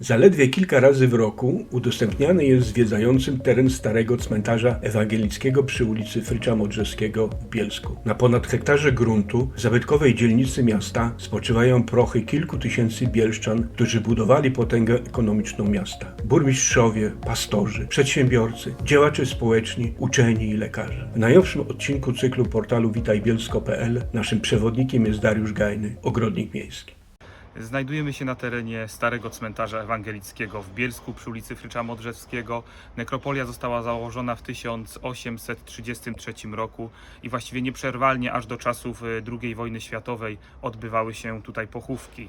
Zaledwie kilka razy w roku udostępniany jest zwiedzającym teren starego cmentarza ewangelickiego przy ulicy Frycza Modrzewskiego w Bielsku. Na ponad hektarze gruntu w zabytkowej dzielnicy miasta spoczywają prochy kilku tysięcy bielszczan, którzy budowali potęgę ekonomiczną miasta. Burmistrzowie, pastorzy, przedsiębiorcy, działacze społeczni, uczeni i lekarze. W najnowszym odcinku cyklu portalu witajbielsko.pl naszym przewodnikiem jest Dariusz Gajny, ogrodnik miejski. Znajdujemy się na terenie starego cmentarza ewangelickiego w Bielsku przy ulicy Frycza Modrzewskiego. Nekropolia została założona w 1833 roku i właściwie nieprzerwalnie aż do czasów e, II wojny światowej odbywały się tutaj pochówki.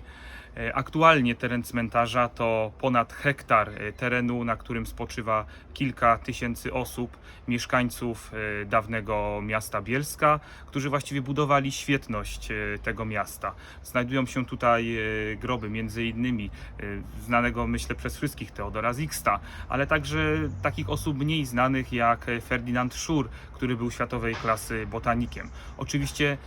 E, Aktualnie teren cmentarza to ponad hektar e, terenu, na którym spoczywa kilka tysięcy osób, mieszkańców e, dawnego miasta Bielska, którzy właściwie budowali świetność tego miasta. Znajdują się tutaj groby między innymi znanego myślę przez wszystkich Teodora Zixta, ale także takich osób mniej znanych jak Ferdynand Schur, który był światowej klasy botanikiem. Oczywiście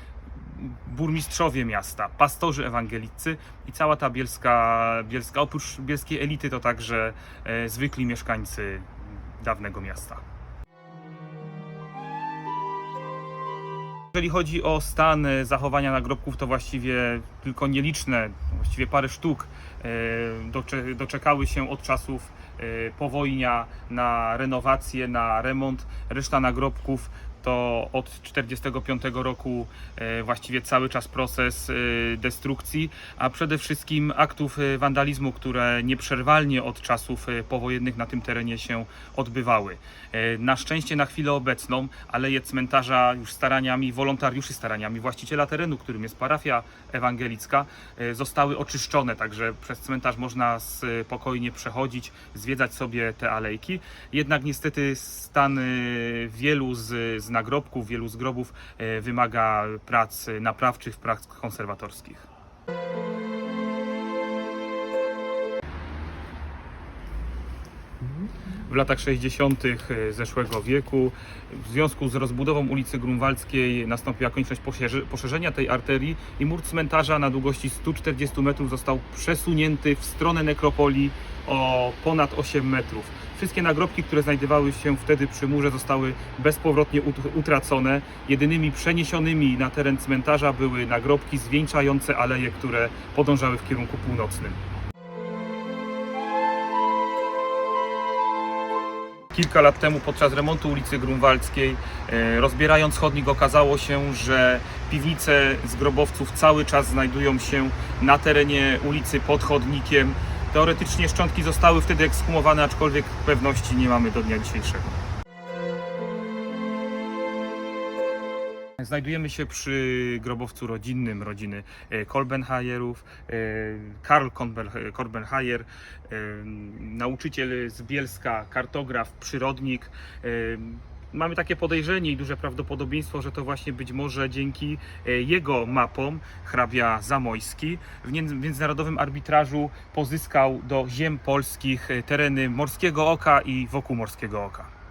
burmistrzowie miasta, pastorzy ewangelicy i cała ta bielska, bielska oprócz bielskiej elity to także e, zwykli mieszkańcy dawnego miasta. Jeżeli chodzi o stan e, zachowania nagrobków, to właściwie tylko nieliczne, właściwie parę sztuk e, docze- doczekały się od czasów powojnia na renowację, na remont. Reszta nagrobków to od 1945 roku e, właściwie cały czas proces e, destrukcji, a przede wszystkim aktów e, wandalizmu, które nieprzerwalnie od czasów powojennych na tym terenie się odbywały. Na szczęście na chwilę obecną aleje cmentarza już staraniami wolontariuszy, staraniami właściciela terenu, którym jest parafia ewangelicka, zostały oczyszczone, także przez cmentarz można spokojnie przechodzić, zwiedzać sobie te alejki. Jednak niestety stan wielu z, z nagrobków, wielu z grobów e, wymaga prac naprawczych, prac konserwatorskich. w latach 60. zeszłego wieku. W związku z rozbudową ulicy Grunwaldzkiej nastąpiła konieczność poszerzenia tej arterii i mur cmentarza na długości 140 metrów został przesunięty w stronę nekropolii o ponad 8 metrów. Wszystkie nagrobki, które znajdowały się wtedy przy murze zostały bezpowrotnie ut- utracone. Jedynymi przeniesionymi na teren cmentarza były nagrobki zwieńczające aleje, które podążały w kierunku północnym. Kilka lat temu podczas remontu ulicy Grunwaldzkiej, e, rozbierając chodnik, okazało się, że piwnice z grobowców cały czas znajdują się na terenie ulicy pod chodnikiem. Teoretycznie szczątki zostały wtedy ekshumowane, aczkolwiek pewności nie mamy do dnia dzisiejszego. Znajdujemy się przy grobowcu rodzinnym rodziny e, Kolbenhajerów. E, Karl Kolben- Kolbenhajer, e, nauczyciel z Bielska, kartograf, przyrodnik. Mamy takie podejrzenie i duże prawdopodobieństwo, że to właśnie być może dzięki e, jego mapom hrabia Zamojski w międzynarodowym arbitrażu pozyskał do ziem polskich e, tereny Morskiego Oka i wokół Morskiego Oka.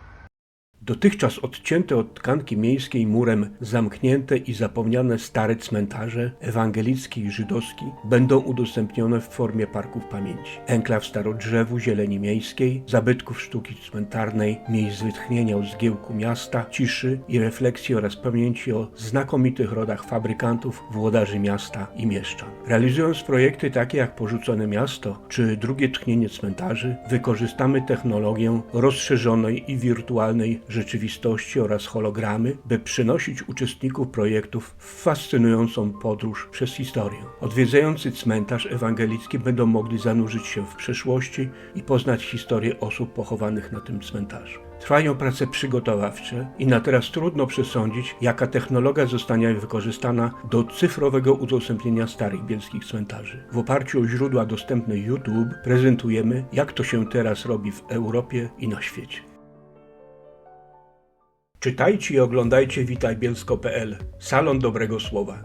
Dotychczas odcięte od tkanki miejskiej murem zamknięte i zapomniane stare cmentarze, ewangelicki i żydowski, będą udostępnione w formie parków pamięci. Enklaw starodrzewu, zieleni miejskiej, zabytków sztuki cmentarnej, miejsc wytchnienia u zgiełku miasta, ciszy i refleksji oraz pamięci o znakomitych rodach fabrykantów, włodarzy miasta i mieszczan. Realizując projekty takie jak Porzucone Miasto czy drugie tchnienie cmentarzy, wykorzystamy technologię rozszerzonej i wirtualnej rzeczywistości oraz hologramy, by przynosić uczestników projektów w fascynującą podróż przez historię. Odwiedzający cmentarz ewangelicki będą mogli zanurzyć się w przeszłości i poznać historię osób pochowanych na tym cmentarzu. Trwają prace przygotowawcze i na teraz trudno przesądzić, jaka technologia zostanie wykorzystana do cyfrowego udostępnienia starych bielskich cmentarzy. W oparciu o źródła dostępne YouTube prezentujemy, jak to się teraz robi w Europie i na świecie. Czytajcie i oglądajcie witajbielsko.pl Salon Dobrego Słowa.